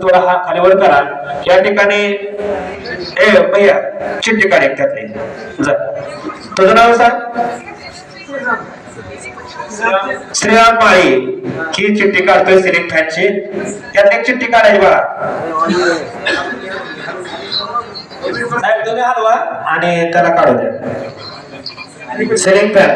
थोडा हा खालीवर करा. या ठिकाणी ए भैया चिठ्ठी काढ एक त्यातली. जा. तुझं नाव सांग? श्रीराम माळी. ही चिठ्ठी काढतोय सिलिंग फॅनची. त्यात एक चिठ्ठी काढायची बघा. साहेब तुम्ही हलवा आणि त्याला काढू द्या. Ceiling fan.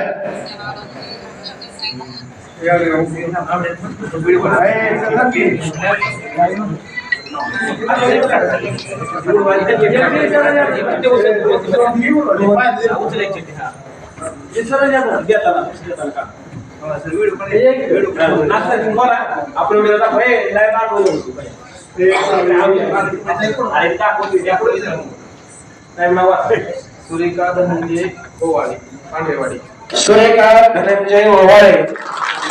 सुरेखा धनंजय ओवाळे पांढरेवाडी सुरेखा धनंजय ओवाळे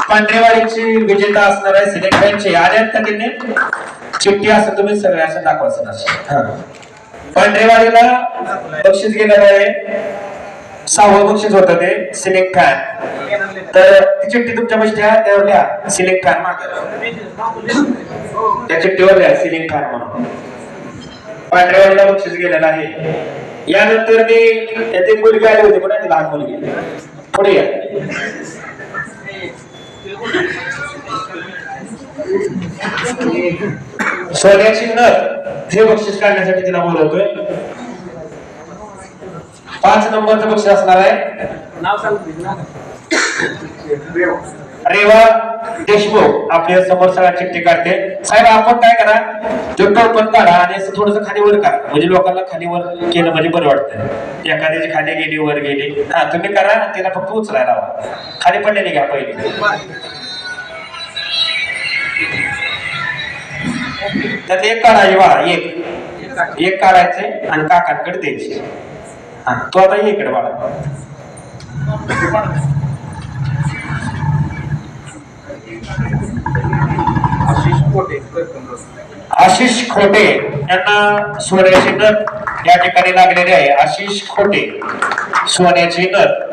पांढरेवाडीची विजेता असणार आहे सिलेक्ट बँकची आल्यात का त्यांनी चिठ्ठी असं तुम्ही सगळे असं दाखवायचं. पांढरेवाडीला बक्षीस गेलेलं आहे. सहावं बक्षीस होतं ते सिलेक्ट फॅन तर ती चिठ्ठी तुमच्या पैसे द्या त्यावर लिहा सिलेक्ट फॅन मागे. त्या चिठ्ठीवर लिहा सिलिंग फॅन म्हणून. पांढरेवाडीला बक्षीस गेलेलं आहे. यानंतर एक मुलगी आली होती पण ती लहान मुलगी. पुढे या. सोन्याची नथ हे बक्षीस काढण्यासाठी तिला बोलवतोय. पाच नंबरचं बक्षीस असणार आहे. नाव सांग रेवा देशमुख आपल्यासमोर सगळ्या चिठ्ठी काढते. साहेब आपण काय करा? तो टोपण काढा आणि असं थोडस खाली वर करा. म्हणजे लोकांना खाली वर केलं म्हणजे बरं वाटतं. एखाद्याची खाली गेली वर गेली. हा तुम्ही करा तिला फक्त उचलायला खाली पडलेली घ्या पहिले. त्यात एक काढायची बाळा एक. एक काढायचे आणि काकांकडे द्यायचे. हा तो आता ये इकडे बाळा. आशिष खोटे यांना सोन्याची नथ या ठिकाणी लागलेली आहे. आशिष खोटे सोन्याची नथ.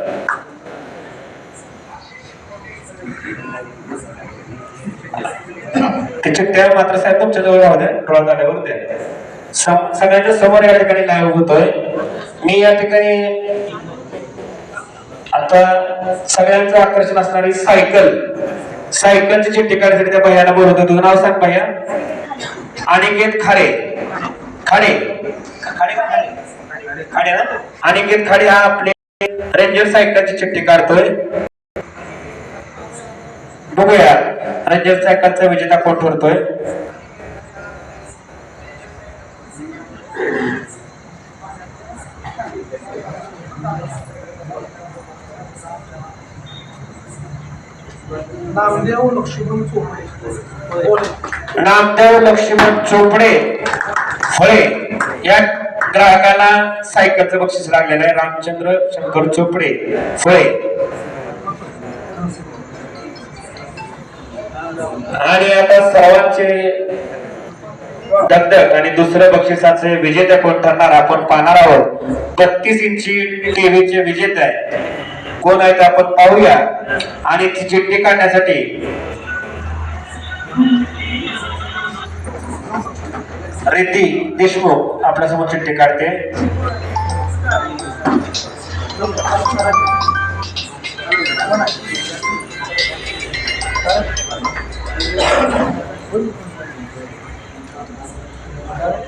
त्याचे त्या मात्र साहेब तुमच्या जवळ राहू द्या. ड्रॉ झाल्यावर द्या. सगळ्यांच्या समोर या ठिकाणी लाईव्ह होतोय. मी या ठिकाणी आता सगळ्यांचं आकर्षण असणारी सायकल. सायकलची जे काढण्यासाठी त्या भैयाला बोलवतो तुझं नाव सांग भैया. अनिकेत खाडे. खाडे. खाडे खाडे? खाडे ना? अनिकेत खाडे हा आपले रेंजर सायकलची चिठ्ठी काढतोय. बघूया. रेंजर सायकलचा विजेता कोण ठरतोय? नामदेव लक्ष्मण चोपडे. नामदेव लक्ष्मण चोपडे. फळे या ग्राहकाला सायकलचं बक्षीस लागलेलं आहे. रामचंद्र शंकर चोपडे. फळे आणि आता सर्वांचे दगदग आणि दुसऱ्या बक्षिसाचे विजेते कोण ठरणार आपण पाहणार आहोत. बत्तीस इंची टीव्हीचे विजेते आहे कोण आहे ते आपण पाहूया. आणि ती चिठ्ठी काढण्यासाठी रिद्धी देशमुख आपल्यासमोर चिठ्ठी काढते.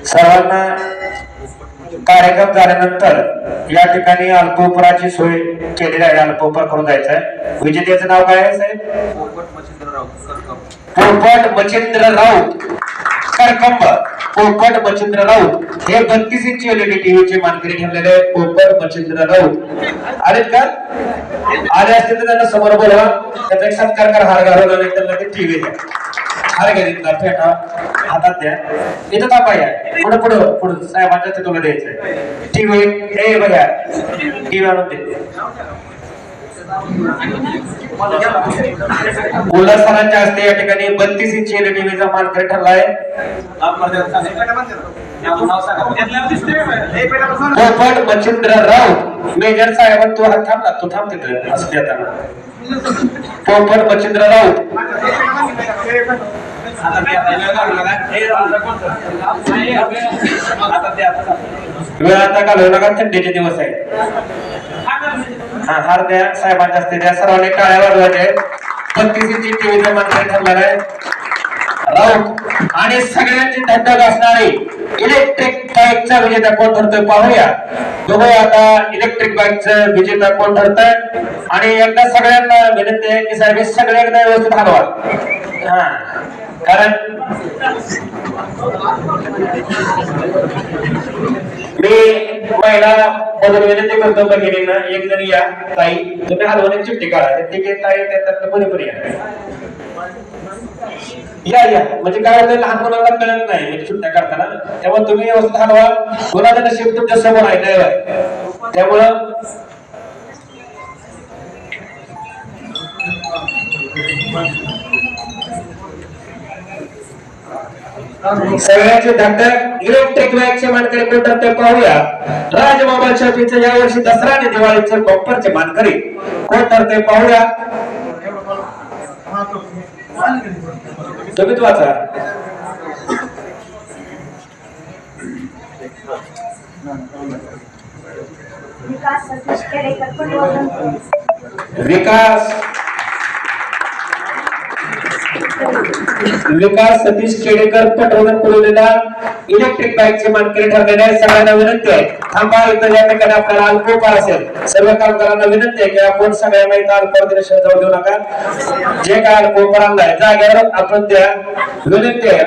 सर्वांना कार्यक्रम झाल्यानंतर या ठिकाणी अल्पोपराची सोय केलेली आहे. अल्पोपर करून जायचं आहे विजेत्याचं नाव काय आहे साहेब? पोपट मच्छिंद्र राऊत करकंब. पोपट मच्छिंद्र राऊत. हे बत्तीस इंची एलईडी टीव्हीचे मानकरी ठरलेले आहेत. पोपट मच्छिंद्र राऊत. आलेत का? आले असतील तर त्यांना समोर बोलवा. त्याचा एक सत्कार करा. हार घालून आणि त्यांना ते टीव्ही द्या हार घ्या फेटा हातात द्या. इथं तापा या. पुढे पुढं पुढे. साहेबांच्या ते तुला द्यायचंय. टीव्ही हे बघा. टीव्ही आणून दे. उल्हास सरांच्या हस्ते या ठिकाणी बत्तीस इंची एलईडी टीव्हीचा मार्केट ठरलाय. पोपट मच्छिंद्र राऊत मेजर साहेब तू हात थांबला तू थांब तिथे असं देताना. पोपट मच्छिंद्र राऊत वेळ आता घालवू नका थंडीचे दिवस आहेत. हा हार द्या साहेबांच्या असते द्या. सर्वांनी टाळ्या वाजवायचे बत्तीस इंची टीव्हीचा मानकरी ठरणार आहे. राऊत आणि सगळ्यांची धगधग असणारी इलेक्ट्रिक बाईकचा विजेता कोण ठरतोय पाहूया. बघूया आता इलेक्ट्रिक बाईकचं विजेता कोण ठरतोय? आणि एकदा सगळ्यांना विनंती आहे की साहेब सगळे एकदा व्यवस्थित हलवा हा. कारण मी महिला मदत विनंती करतो भगिनींना एक जण या ताई तुम्ही हलवण्याची चिठ्ठी काढा ते आहे ताई त्यात कोणी पण या. या या. म्हणजे काय होतं लहान मुलांना कळत नाही म्हणजे सुट्ट्या करताना तेव्हा तुम्ही व्यवस्थित हलवा. कोणाचं नशीब तुमच्यासमोर आहे ड्रायव्हर त्यामुळं Thank त्यामुळं सगळ्यांचे धगधग इलेक्ट्रिक बाईकचे मानकरी कोण ठरते पाहूया. राज मोबाईल शॉपीचं या वर्षी दसरा आणि दिवाळीचे बंपरचे मानकरी कोण ठरते पाहूया. तुम्हीच वाचा. विकास सतीश केडेकर पटवर्धन विकास सतीश केडेकर पटवर्धन पुरवलेला इलेक्ट्रिक बाईकचे मानकरी ठरलेले आहे सगळ्यांना विनंती आहे. थांबा इथं या ठिकाणी आपल्याला अल्पोपार असेल. सर्व कामगारांना विनंती आहे की आपण सगळ्यांना इथं अल्पोपार जाऊ देऊ नका. जे काय अल्पोपार आणलाय जागेवर आपण त्या विनंती आहे.